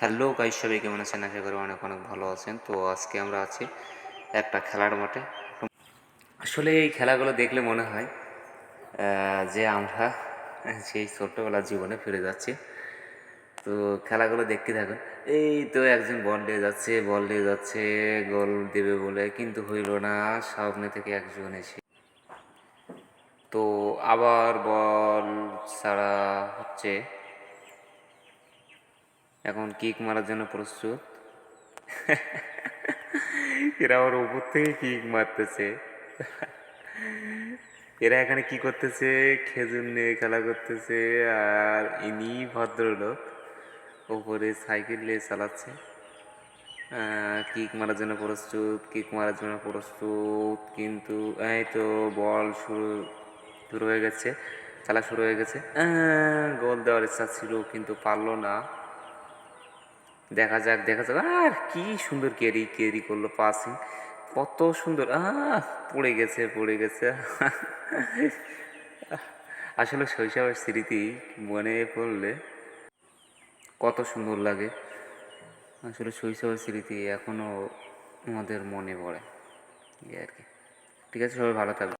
Hello guys, সবাই কেমন আছেন? আশা করি অনেক অনেক ভালো আছেন। তো আজকে আমরা আছি একটা খেলার মাঠে। আসলে এই খেলাগুলো দেখলে মনে হয় যে আমরা সেই ছোট্টবেলার জীবনে ফিরে যাচ্ছি। তো খেলাগুলো দেখতে থাকুন। এই তো একজন বল নিয়ে যাচ্ছে, বল নিয়ে যাচ্ছে, গোল দেবে বলে, কিন্তু হইল না। সামনে থেকে একজন এসে তো আবার বল ছাড়া হচ্ছে এখন কিক মারার জন্য প্রস্তুত। এরা ওর উপর থেকে কিক মারতেছে। এরা এখানে কি করতেছে? খেজুর নিয়ে খেলা করতেছে আর ইনি ভদ্রলোক ওপরে সাইকেল নিয়ে চালাচ্ছে। কিক মারার জন্য প্রস্তুত, কিক মারার জন্য প্রস্তুত, কিন্তু এই তো বল শুরু শুরু হয়ে গেছে, খেলা শুরু হয়ে গেছে। গোল দেওয়ার ইচ্ছা ছিল, কিন্তু পারল না। দেখা যাক দেখা যাক। আর কি সুন্দর ক্যারি ক্যারি করল পাসিং কত সুন্দর। আহ, পড়ে গেছে পড়ে গেছে। আসলে শৈশবের স্মৃতি মনে পড়লে কত সুন্দর লাগে। আসলে শৈশবের স্মৃতি এখনও আমাদের মনে পড়ে। আর কি। ঠিক আছে, সবাই ভালো থাকবে